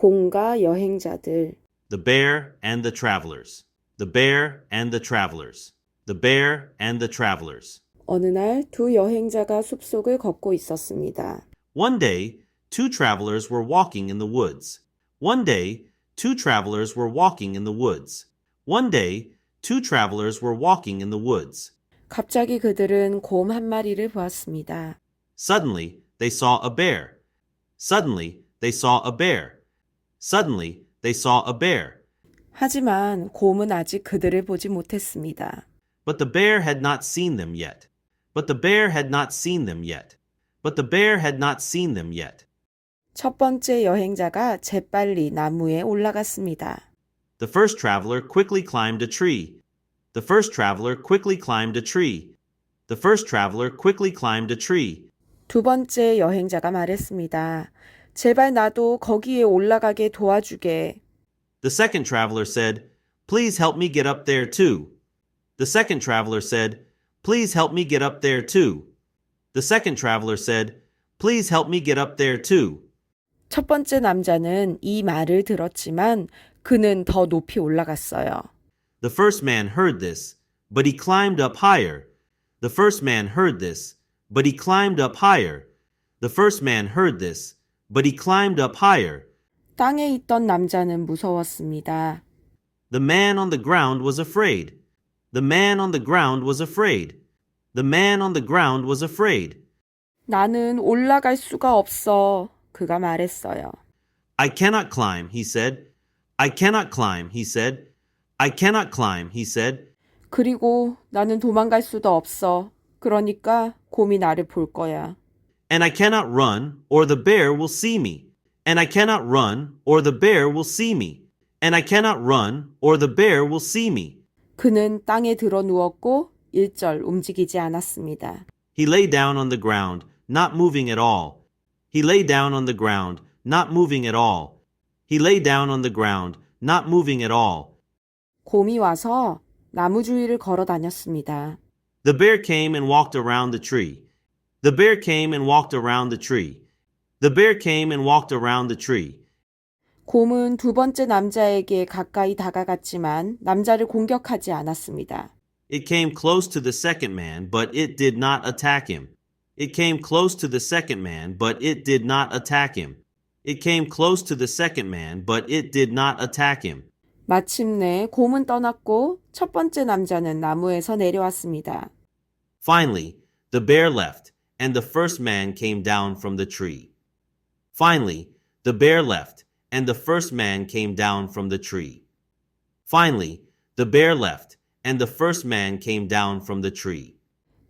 곰과 여행자들. The bear and the travelers. The bear and the travelers. The bear and the travelers. 어느 날 두 여행자가 숲속을 걷고 있었습니다. One day, two travelers were walking in the woods. One day, two travelers were walking in the woods. One day, two travelers were walking in the woods. 갑자기 그들은 곰 한 마리를 보았습니다. Suddenly, they saw a bear. Suddenly, they saw a bear. Suddenly, they saw a bear. 하지만 곰은 아직 그들을 보지 못했습니다. But the bear had not seen them yet. But the bear had not seen them yet. But the bear had not seen them yet. 첫 번째 여행자가 재빨리 나무에 올라갔습니다. The first traveler quickly climbed a tree. The first traveler quickly climbed a tree. The first traveler quickly climbed a tree. 두 번째 여행자가 말했습니다. 제발 나도 거기에 올라가게 도와주게. The second traveler said, Please help me get up there too. The second traveler said, Please help me get up there too. The second traveler said, Please help me get up there too. 첫 번째 남자는 이 말을 들었지만 그는 더 높이 올라갔어요. The first man heard this, but he climbed up higher. The first man heard this, but he climbed up higher. The first man heard this, but he climbed up higher. 땅에 있던 남자는 무서웠습니다. The man on the ground was afraid. The man on the ground was afraid. The man on the ground was afraid. 나는 올라갈 수가 없어. 그가 말했어요. I cannot climb, he said. I cannot climb, he said. I cannot climb, he said. 그리고 나는 도망갈 수도 없어. 그러니까 곰이 나를 볼 거야. And I cannot run, or the bear will see me. And I cannot run, or the bear will see me. And I cannot run, or the bear will see me. 그는 땅에 들어 누웠고 일절 움직이지 않았습니다. He lay down on the ground, not moving at all. He lay down on the ground, not moving at all. He lay down on the ground, not moving at all. 곰이 와서 나무 주위를 걸어 다녔습니다. The bear came and walked around the tree. The bear came and walked around the tree. The bear came and walked around the tree. 곰은 두 번째 남자에게 가까이 다가갔지만 남자를 공격하지 않았습니다. It came close to the second man, but it did not attack him. It came close to the second man, but it did not attack him. It came close to the second man, but it did not attack him. 마침내 곰은 떠났고 첫 번째 남자는 나무에서 내려왔습니다. Finally, the bear left, and the first man came down from the tree. Finally, the bear left, and the first man came down from the tree. Finally, the bear left, and the first man came down from the tree.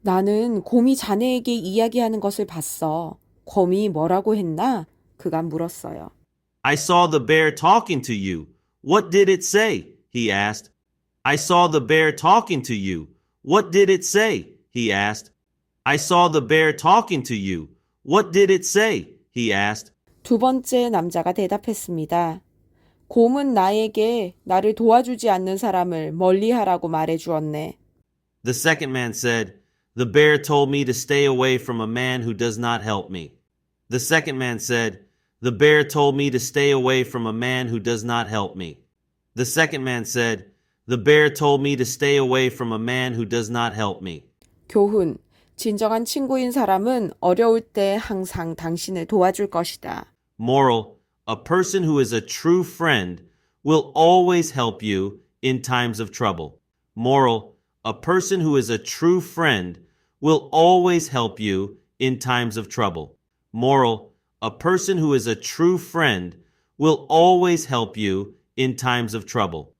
나는 곰이 자네에게 이야기하는 것을 봤어. 곰이 뭐라고 했나? 그가 물었어요. I saw the bear talking to you. What did it say? He asked. I saw the bear talking to you. What did it say? He asked. I saw the bear talking to you. What did it say? He asked. 두 번째 남자가 대답했습니다. 곰은 나에게 나를 도와주지 않는 사람을 멀리 하라고 말해 주었네. The second man said, The bear told me to stay away from a man who does not help me. The second man said, The bear told me to stay away from a man who does not help me. The second man said, The bear told me to stay away from a man who does not help me. 교훈. 진정한 친구인 사람은 어려울 때 항상 당신을 도와줄 것이다. Moral A person who is a true friend will always help you in times of trouble. Moral A person who is a true friend will always help you in times of trouble. Moral A person who is a true friend will always help you in times of trouble.